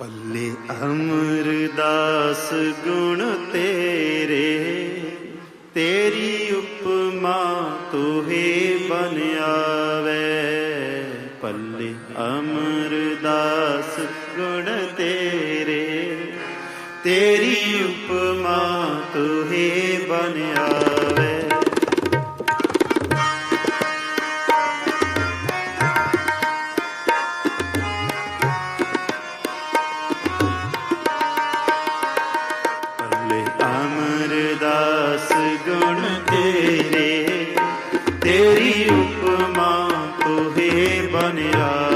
ਪੱਲੇ ਅਮਰਦਾਸ ਗੁਣ ਤੇਰੇ, ਤੇਰੀ ਉਪਮਾ ਤੋਹੇ ਬਨ ਆਵੇ। ਪੱਲੇ ਅਮਰਦਾਸ ਗੁਣ ਤੇਰੇ, ਤੇਰੀ ਉਪਮਾ ਤੋਹੇ ਬਨ ਆਵੇ ਤੋਹੇ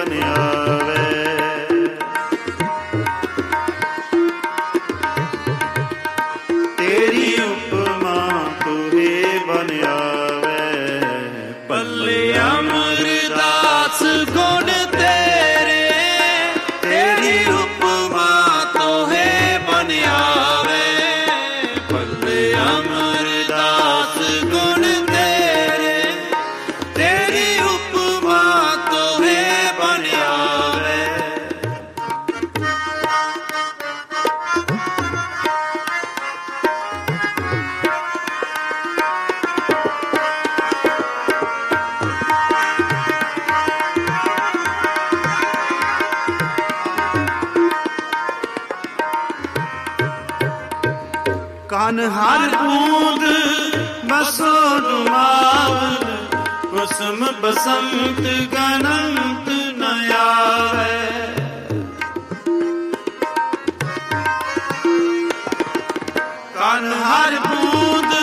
ਤੋਹੇ ਬਨਿਆਵੇ ਕਨ ਹਰ ਬੂੰਦ ਬਸੋ ਦੁਮਾਵਲ ਕੁਸਮ ਬਸੰਤ ਗਨੰਤ ਨ ਆਵੇ। ਕਨ ਹਰ ਬੂੰਦ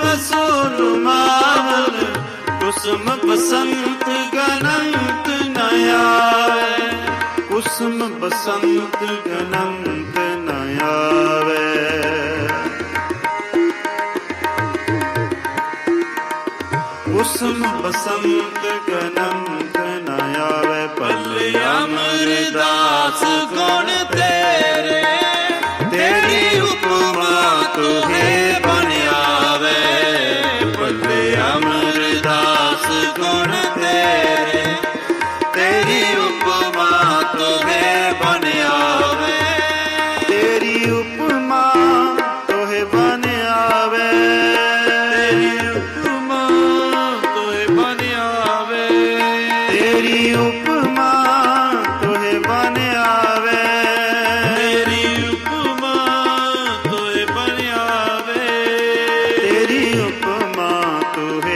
ਬਸੋ ਦੁਮਾਵਲ ਕੁਸਮ ਬਸੰਤ ਗਨੰਤ ਨ ਆਵੇ। ਕੁਸਮ ਬਸੰਤ ਗਨੰਤ ਨ ਆਵੇ। ਕੁਸਮ ਬਸੰਤ ਗਨੰਤ ਨ ਆਵੇ ਪੱਲੇ ਅਮਰਦਾਸ ਗੁਣ ਤੇਰੇ? ਤੇਰੀ ਉਪਮਾ ਤੋਹੇ ਬਨਿਆਵੇ ਉਪਮਾ ਤੋਹੇ ਬਨ ਆਵੇ। ਉਪਮਾ ਤੋਹੇ ਬਨਿਆਵੇ ਤੇਰੀ ਉਪਮਾ ਤੋਹੇ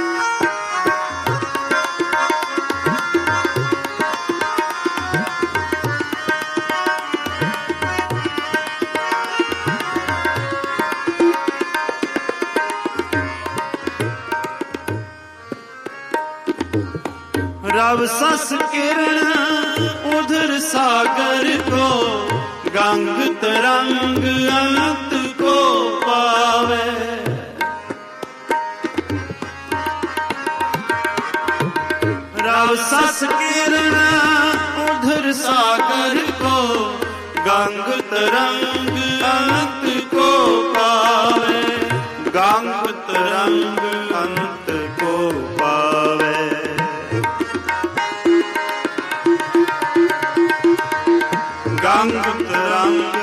ਪ੍ਰਭ ਸਸ ਕਿਰਣ ਉਧਰ ਸਾਗਰ ਕੋ ਗੰਗ ਤਰੰਗ ਅਨੰਤ ਕੋ ਪਾਵੇ। ਰਵ ਸਸ ਕਿਰਣ ਉਧਰ ਸਾਗਰ ਕੋ ਗੰਗ ਤਰੰਗ ਅਨੰਤ ਗੰਗ ਤਰੰਗ